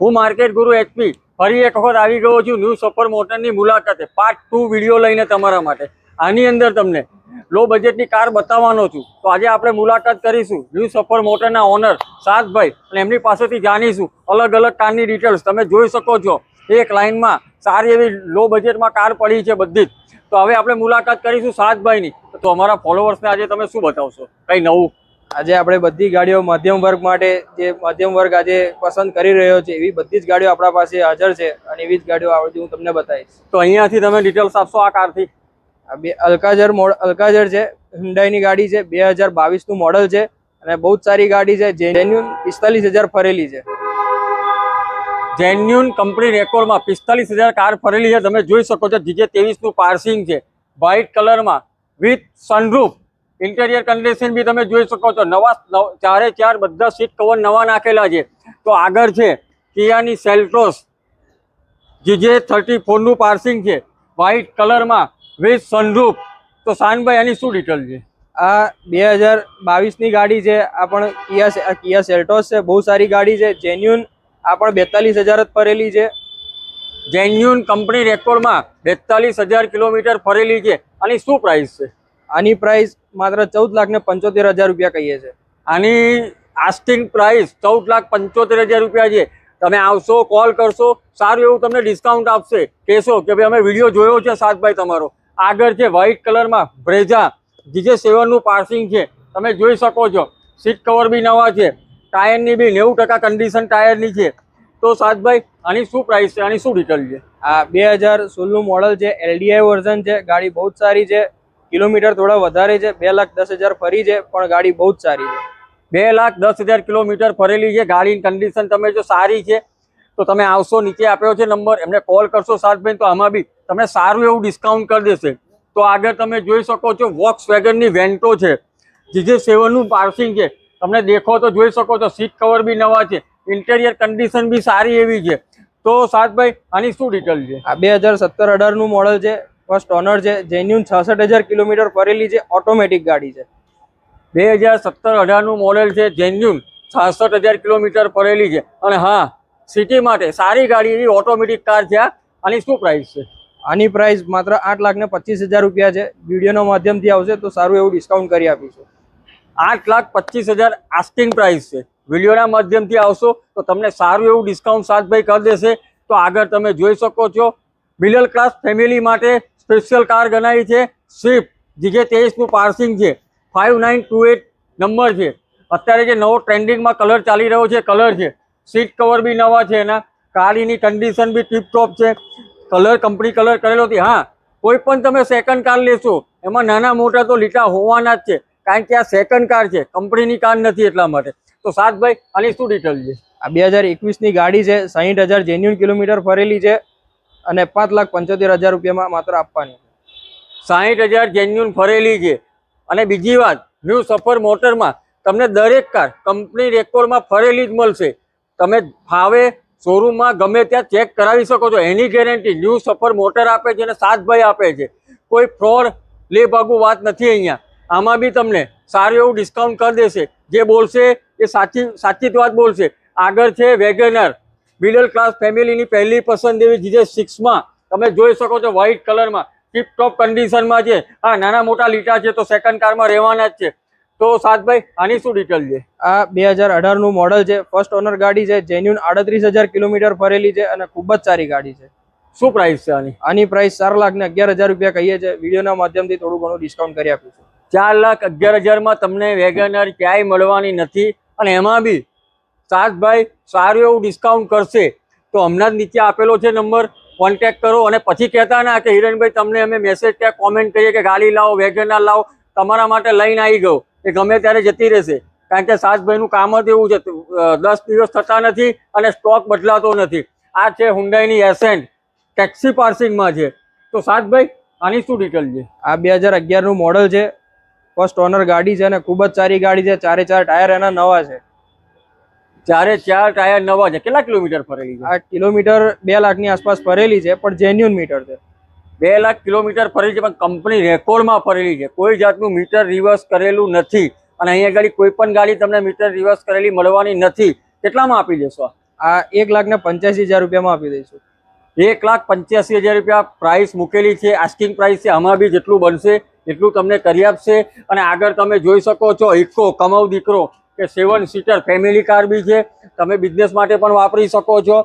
હું માર્કેટ ગુરુ એચપી, ફરી એક વખત આવી ગયો છું ન્યૂ સપર મોટરની મુલાકાતે. પાર્ટ ટુ વીડિયો લઈને તમારા માટે. આની અંદર તમને લો બજેટની કાર બતાવવાનો છું. તો આજે આપણે મુલાકાત કરીશું ન્યૂ સફર મોટરના ઓનર સાતભાઈ અને એમની પાસેથી જાણીશું અલગ અલગ કારની ડિટેલ્સ તમે જોઈ શકો છો, એક લાઇનમાં સારી એવી લો બજેટમાં કાર પડી છે બધી જ. તો હવે આપણે મુલાકાત કરીશું સાતભાઈની તો અમારા ફોલોવર્સને આજે તમે શું બતાવશો? કંઈ નવું? આજે આપણે બધી ગાડીઓ મધ્યમ વર્ગ માટે જે મધ્યમ વર્ગ આજે પસંદ કરી રહ્યો છે એવી બધી જ ગાડીઓ આપણા પાસે હાજર છે અને એવી જ ગાડીઓ આવડતી હું તમને બતાવીશ. તો અહીંયાથી તમે ડિટેલ્સ આપશો આ કારથી આ બે અલ્કાજર મોડ અલકાઝર છે હુન્ડાઈની ગાડી છે બે હજાર બાવીસનું મોડલ છે અને બહુ જ સારી ગાડી છે જેન્યુન પિસ્તાલીસ હજાર ફરેલી છે. જેન્યુન કંપની રેકોર્ડમાં પિસ્તાલીસ હજાર કાર ફરેલી છે. તમે જોઈ શકો છો જીજે ત્રેવીસનું પાર્સિંગ છે વ્હાઇટ કલરમાં વિથ સનરૂફ ઇન્ટેરિયર કન્ડિશન બી તમે જોઈ શકો છો. નવા ચારે ચાર બધા સીટ કવર નવા નાખેલા છે. તો આગળ છે કિયાની સેલ્ટોસ. જીજે થર્ટી ફોરનું પાર્સિંગ છે વ્હાઇટ કલરમાં વિથ સનરૂફ તો શાનભાઈ આની શું ડિટેલ છે? આ બે હજાર બાવીસની ગાડી છે. આ પણ કિયા કિયા સેલ્ટોસ છે. બહુ સારી ગાડી છે. જેન્યુન આ પણ બેતાલીસ હજાર જ ફરેલી છે. જેન્યુન કંપની રેકોર્ડમાં બેતાલીસ હજાર કિલોમીટર ફરેલી છે. આની શું પ્રાઇસ છે? આની પ્રાઇસ માત્ર ચૌદ લાખ ને પંચોતેર હજાર રૂપિયા કહીએ છે. આની આસ્ટિંગ પ્રાઇસ ચૌદ લાખ પંચોતેર હજાર રૂપિયા છે. તમે આવશો કોલ કરશો સારું એવું તમને ડિસ્કાઉન્ટ આપશે. કહેશો કે ભાઈ અમે વીડિયો જોયો છે સાતભાઈ તમારો. આગળ છે વ્હાઇટ કલરમાં બ્રેઝા જીજે સેવનનું પાર્સિંગ છે. તમે જોઈ શકો છો. સીટ કવર બી નવા છે. ટાયરની બી નેવું ટકા કન્ડિશન ટાયરની છે. તો સાતભાઈ આની શું પ્રાઇસ છે? આની શું ડિટેલ છે? આ બે હજાર સોળનું મોડલ છે એલડીઆઈ વર્ઝન છે. ગાડી બહુ જ સારી છે. કિલોમીટર થોડા વધારે છે બે લાખ દસ હજાર ફરી છે પણ ગાડી બહુ જ સારી છે. બે લાખ દસ હજાર કિલોમીટર ફરેલી છે ગાડીની કન્ડિશન તમે જો સારી છે તો તમે આવશો નીચે આપ્યો છે નંબર એમને કોલ કરશો સાતભાઈ તો આમાં બી તમને સારું એવું ડિસ્કાઉન્ટ કરી દેશે. તો આગળ તમે જોઈ શકો છો વોક્સ વેગનની વેન્ટો છે જીજે સેવનનું પાર્સિંગ છે તમને દેખો તો જોઈ શકો છો સીટ કવર બી નવા છે ઇન્ટેરિયર કન્ડિશન બી સારી એવી છે. તો સાતભાઈ આની શું ડિટેલ છે? આ બે હજાર સત્તર અઢારનું મોડલ છે ફર્સ્ટ ઓનર છે જેન્યુન છસઠ હજાર કિલોમીટર ફરેલી છે ઓટોમેટિક ગાડી છે. બે હજાર સત્તર અઢારનું મોડેલ છે જેન્યુન છાસઠ હજાર કિલોમીટર ફરેલી છે. અને હા સિટી માટે સારી ગાડી એવી ઓટોમેટિક કાર છે આની શું પ્રાઇસ છે? આની પ્રાઇસ માત્ર આઠ લાખ ને પચીસ હજાર રૂપિયા છે. વિડીયોના માધ્યમથી આવશે તો સારું એવું ડિસ્કાઉન્ટ કરી આપીશું. આઠ લાખ પચીસ હજાર આસ્ટિંગ પ્રાઇસ છે. વિડીયોના માધ્યમથી આવશો તો તમને સારું એવું ડિસ્કાઉન્ટ સાતભાઈ કરી દેશે. તો આગળ તમે જોઈ શકો છો. મિડલ ક્લાસ ફેમિલી માટે સ્પેશિયલ કાર ગણાવી છે. સ્વિફ્ટ જીજે તેવીસનું પાર્સિંગ છે. Five nine two eight number છે. અત્યારે જે નવો ટ્રેન્ડિંગમાં કલર ચાલી રહ્યો છે કલર છે. સીટ કવર બી નવા છે એના. ગાડીની કન્ડિશન બી ટીપટોપ છે. કલર કંપની કલર કરેલો હતી હા, કોઈ પણ તમે સેકન્ડ કાર લેશો, એમાં નાના મોટા તો લીટા હોવાના જ છે. કારણ કે આ સેકન્ડ કાર છે કંપનીની કાર નથી એટલા માટે. તો સાતભાઈ આની શું ડિટેલ છે? આ બે હજાર એકવીસની ગાડી છે સાહીઠ હજાર જેન્યુન કિલોમીટર ફરેલી છે. અને પાંચ લાખ પંચોતેર હજાર રૂપિયામાં માત્ર આપવાની સાહીઠ હજાર જેન્યુન ફરેલી છે. અને બીજી વાત ન્યૂ સફર મોટરમાં તમને દરેક કાર કંપની રેકોર્ડમાં ફરેલી જ મળશે. તમે ફાવે શોરૂમમાં ગમે ત્યાં ચેક કરાવી શકો છો. એની ગેરંટી ન્યૂ સફર મોટર આપે છે અને સાતભાઈ આપે છે. કોઈ ફ્રોડ લે ભાગુ વાત નથી અહીંયા. આમાં બી તમને સારું એવું ડિસ્કાઉન્ટ કરી દેશે. જે બોલશે એ સાચી સાચી જ વાત બોલશે. આગળ છે વેગનર. મિડલ ક્લાસ ફેમિલીની પહેલી પસંદ એવી જીજે સિક્સમાં તમે જોઈ શકો છો વ્હાઇટ કલરમાં ટીપટોપ કન્ડિશનમાં છે. હા નાના મોટા લીટા છે તો સેકન્ડ કારમાં રહેવાના જ છે. તો સાતભાઈ આની શું ડિટેલ છે? આ બે હજાર અઢારનું મોડલ છે. ફર્સ્ટ ઓનર ગાડી છે. જેન્યુન આડત્રીસ હજાર કિલોમીટર ફરેલી છે અને ખૂબ જ સારી ગાડી છે. શું પ્રાઇસ છે આની? આની પ્રાઇસ ચાર લાખ ને અગિયાર હજાર રૂપિયા કહીએ છીએ વિડીયોના માધ્યમથી થોડું ઘણું ડિસ્કાઉન્ટ કરી આપીશું. ચાર લાખ અગિયાર હજારમાં તમને વેગનર ક્યાંય મળવાની નથી. અને એમાં બી સાતભાઈ સારું એવું ડિસ્કાઉન્ટ કરશે. તો હમણાં જ નીચે આપેલો છે નંબર કોન્ટેક્ટ કરો અને પછી કહેતા ના કે હિરણભાઈ, તમને અમે મેસેજ કે કોમેન્ટ કરીએ કે ગાડી લાવો વેગનર લાવો. તમારા માટે લઈને આવી ગયો. એ ગમે ત્યારે જતી રહેશે. કારણ કે સાસભાઈનું કામ જ એવું છે. દસ દિવસ થતા નથી અને સ્ટોક બદલાતો નથી. આ છે હુંડાઈની એસેન્ટ ટેક્સી પાર્સિંગમાં છે. તો સાસભાઈ, આની શું ડિટેલ છે? આ બે હજાર અગિયારનું મોડલ છે. ફર્સ્ટ ઓનર ગાડી છે અને ખૂબ જ સારી ગાડી છે. ચારે ચાર ટાયર એના નવા છે. ચારે ચાર ટાયર નવા છે. કેટલા કિલોમીટર ફરેલી છે? આ કિલોમીટર બે લાખની આસપાસ ફરેલી છે પણ જેન્યુન મીટર છે. બે લાખ કિલોમીટર ફરેલી છે પણ કંપની રેકોર્ડમાં ફરેલી છે. કોઈ જાતનું મીટર રિવર્સ કરેલું નથી. અને અહીંયા આગળ કોઈ પણ ગાડી તમને મીટર રિવર્સ કરેલી મળવાની નથી. કેટલામાં આપી દેશો આ? આ એક લાખ ને પંચ્યાસી હજાર રૂપિયામાં આપી દઈશું. એક લાખ પંચ્યાસી હજાર રૂપિયા પ્રાઇસ મૂકેલી છે. આસ્કિંગ પ્રાઇસ છે આમાં બી જેટલું બનશે એટલું તમને કરી આપશે. અને આગળ તમે જોઈ શકો છો ઇકો કમાવ દીકરો કે સેવન સીટર ફેમિલી કાર બી છે. તમે બિઝનેસ માટે પણ વાપરી શકો છો.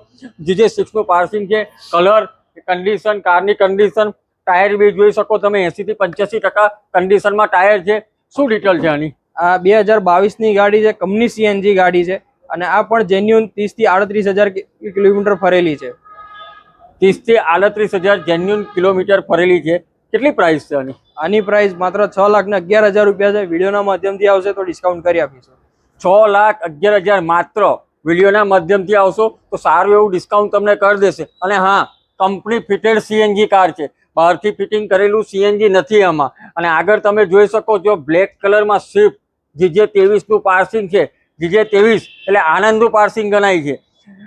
જીજે સિક્સનું પાર્સિંગ છે કલર કન્ડિશન કારની કન્ડિશન ટાયર બી જોઈ શકો તમે. એંસીથી પંચ્યાસી ટકા કન્ડિશનમાં ટાયર છે. શું ડિટેલ છે આની? આ બે હજાર બાવીસની ગાડી છે કંપની સીએનજી ગાડી છે. અને આ પણ જેન્યુન ત્રીસથી આડત્રીસ હજાર કિલોમીટર ફરેલી છે. ત્રીસથી આડત્રીસ હજાર જેન્યુન કિલોમીટર ફરેલી છે. કેટલી પ્રાઇસ છે આની? આની પ્રાઇસ માત્ર છ લાખ ને અગિયાર હજાર રૂપિયા છે. વિડીયોના માધ્યમથી આવશે તો ડિસ્કાઉન્ટ કરી આપીશું. છ લાખ અગિયાર હજાર માત્ર વિડીયોના માધ્યમથી આવશો, તો સારું એવું ડિસ્કાઉન્ટ તમને કરી દેશે. અને હા કંપની ફિટેડ સીએનજી કાર છે. બહારથી ફિટિંગ કરેલું સીએનજી નથી આમાં. અને આગળ તમે જોઈ શકો છો બ્લેક કલરમાં સ્વિફ્ટ જીજે ત્રેવીસનું પાર્સિંગ છે. જીજે ત્રેવીસ, એટલે આનંદનું પાર્સિંગ ગણાય છે.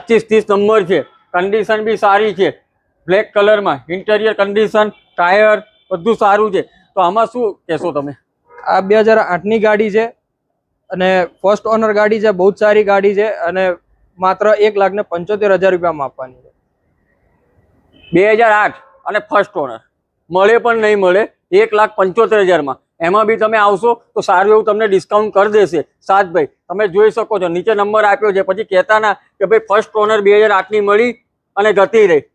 પચીસ ત્રીસ નંબર છે. કન્ડિશન બી સારી છે. બ્લેક કલરમાં ઇન્ટેરિયર કન્ડિશન ટાયર બધું સારું છે. તો આમાં શું કહેશો તમે? આ બે હજાર આઠની ગાડી છે. અને ફર્સ્ટ ઓનર ગાડી છે, બહુ જ સારી ગાડી છે અને માત્ર એક લાખ ને પંચોતેર હજાર રૂપિયામાં આપવાની છે. બે હજાર આઠ અને ફર્સ્ટ ઓનર મળે પણ નહીં મળે, એક લાખ પંચોતેર હજારમાં. એમાં બી તમે આવશો તો સારું એવું તમને ડિસ્કાઉન્ટ કરી દેશે. સાતભાઈ તમે જોઈ શકો છો, નીચે નંબર આપ્યો છે, પછી કહેતા ના કે ભાઈ ફર્સ્ટ ઓનર બે હજાર આઠની મળી અને ગતી રહી.